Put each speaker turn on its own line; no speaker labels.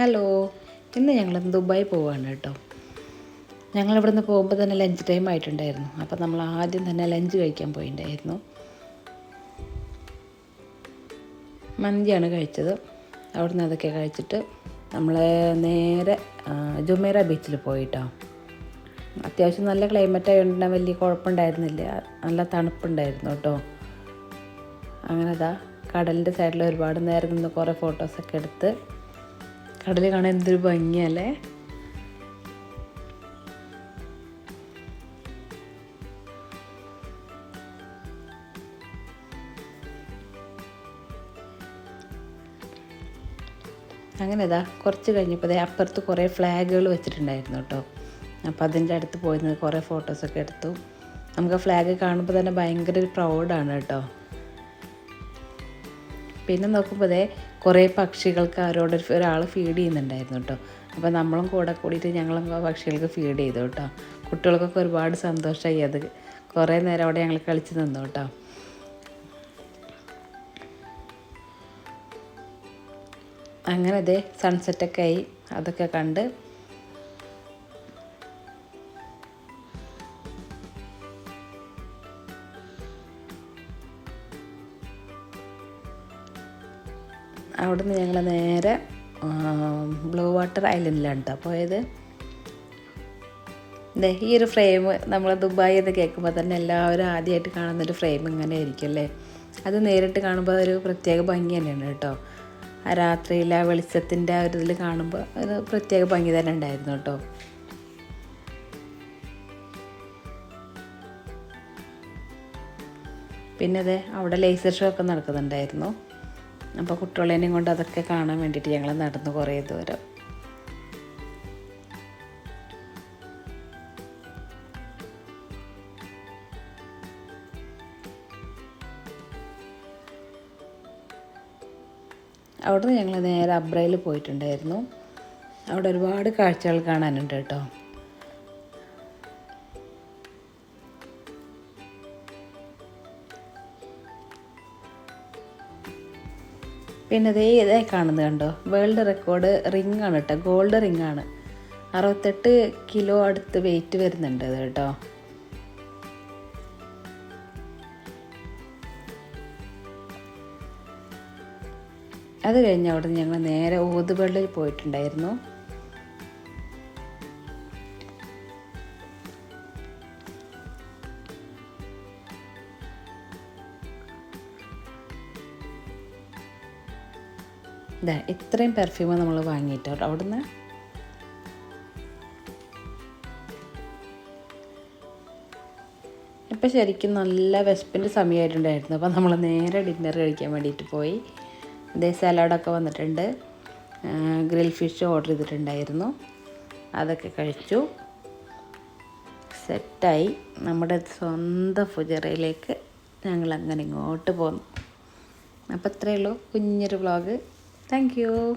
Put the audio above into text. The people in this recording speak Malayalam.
ഹലോ ഇന്ന് ഞങ്ങൾ ദുബായി പോവാണ് കേട്ടോ. ഞങ്ങൾ ഇവിടെ നിന്ന് പോകുമ്പോൾ തന്നെ ലഞ്ച് ടൈം ആയിട്ടുണ്ടായിരുന്നു. അപ്പോൾ നമ്മൾ ആദ്യം തന്നെ ലഞ്ച് കഴിക്കാൻ പോയിണ്ടായിരുന്നു. മന്തിയാണ് കഴിച്ചത്. അവിടെ നിന്ന് അതൊക്കെ കഴിച്ചിട്ട് നമ്മൾ നേരെ ജുമേറ ബീച്ചിൽ പോയിട്ടോ. അത്യാവശ്യം നല്ല ക്ലൈമറ്റ് ആയതുകൊണ്ട് വലിയ കുഴപ്പമുണ്ടായിരുന്നില്ല. നല്ല തണുപ്പുണ്ടായിരുന്നു കേട്ടോ. അങ്ങനെ അതാ കടലിന്റെ സൈഡിൽ ഒരുപാട് നേരം നിന്ന് കുറേ ഫോട്ടോസൊക്കെ എടുത്ത് കടൽ കാണാൻ എന്തൊരു ഭംഗിയല്ലേ? അങ്ങനെ ഇതാ കുറച്ച് കഴിഞ്ഞപ്പോൾ അപ്പുറത്ത് കുറേ ഫ്ലാഗുകൾ വെച്ചിട്ടുണ്ടായിരുന്നു കേട്ടോ. അപ്പോൾ അതിന്റെ അടുത്ത് പോയിരുന്നത് കുറേ ഫോട്ടോസൊക്കെ എടുത്തു. നമുക്ക് ആ ഫ്ലാഗ് കാണുമ്പോൾ തന്നെ ഭയങ്കര ഒരു പ്രൗഡാണ് കേട്ടോ. പിന്നെ നോക്കുമ്പോൾ അതേ കുറേ പക്ഷികൾക്ക് അവരോട് ഒരാൾ ഫീഡ് ചെയ്യുന്നുണ്ടായിരുന്നു കേട്ടോ അപ്പോൾ നമ്മളും കൂടെ കൂടിയിട്ട് ഞങ്ങളും പക്ഷികൾക്ക് ഫീഡ് ചെയ്തു കേട്ടോ കുട്ടികൾക്കൊക്കെ ഒരുപാട് സന്തോഷമായി അത് കുറേ നേരം അവിടെ ഞങ്ങൾ കളിച്ച് നിന്നു കേട്ടോ അങ്ങനെ അതെ സൺസെറ്റൊക്കെ ആയി. അതൊക്കെ കണ്ട് അവിടുന്ന് ഞങ്ങൾ നേരെ ബ്ലൂ വാട്ടർ ഐലൻഡിലാണ് കേട്ടോ പോയത്. ഈ ഒരു ഫ്രെയിം നമ്മൾ ദുബായ് എന്ന് കേൾക്കുമ്പോൾ തന്നെ എല്ലാവരും ആദ്യമായിട്ട് കാണുന്നൊരു ഫ്രെയിം ഇങ്ങനെ ആയിരിക്കും അല്ലേ? അത് നേരിട്ട് കാണുമ്പോൾ ഒരു പ്രത്യേക ഭംഗി തന്നെയാണ് കേട്ടോ ആ രാത്രിയിലെ ആ വെളിച്ചത്തിന്റെ ആ ഒരു ഇതിൽ കാണുമ്പോൾ ഒരു പ്രത്യേക ഭംഗി തന്നെ ഉണ്ടായിരുന്നു കേട്ടോ പിന്നെ അതെ അവിടെ ലേസർ ഷോ ഒക്കെ നടക്കുന്നുണ്ടായിരുന്നു. അപ്പോൾ കുട്ടികളേനെയും കൊണ്ട് അതൊക്കെ കാണാൻ വേണ്ടിയിട്ട് ഞങ്ങൾ നടന്നു കുറേ ദൂരം. അവിടുന്ന് ഞങ്ങൾ നേരെ അബ്രയിൽ പോയിട്ടുണ്ടായിരുന്നു. അവിടെ ഒരുപാട് കാഴ്ചകൾ കാണാനുണ്ട് കേട്ടോ. പിന്നെ ദേ ഇതേ കാണുന്നത് കണ്ടോ? വേൾഡ് റെക്കോർഡ് റിംഗ് ആണ് കേട്ടോ. ഗോൾഡ് റിംഗ് ആണ്. അറുപത്തെട്ട് കിലോ അടുത്ത് വെയിറ്റ് വരുന്നുണ്ട് അത് കേട്ടോ. അത് കഴിഞ്ഞ് അവിടെ ഞങ്ങൾ നേരെ ഊതുപള്ളിയിൽ പോയിട്ടുണ്ടായിരുന്നു. ഇതാ ഇത്രയും പെർഫ്യൂം നമ്മൾ വാങ്ങിയിട്ടോ അവിടുന്ന് ഇപ്പം ശരിക്കും നല്ല വിശപ്പിന്റെ സമയമായിട്ടുണ്ടായിരുന്നു. അപ്പോൾ നമ്മൾ നേരെ ഡിന്നർ കഴിക്കാൻ വേണ്ടിയിട്ട് പോയി. ഇതേ സലാഡൊക്കെ വന്നിട്ടുണ്ട്. ഗ്രിൽ ഫിഷ് ഓർഡർ ചെയ്തിട്ടുണ്ടായിരുന്നു. അതൊക്കെ കഴിച്ചു. സെറ്റായി നമ്മുടെ സ്വന്തം ഫുജറയിലേക്ക് ഞങ്ങൾ അങ്ങനെ ഇങ്ങോട്ട് പോന്നു. അപ്പോൾ ഇത്രയേ ഉള്ളൂ. കുഞ്ഞൊരു വ്ളോഗ് Thank you.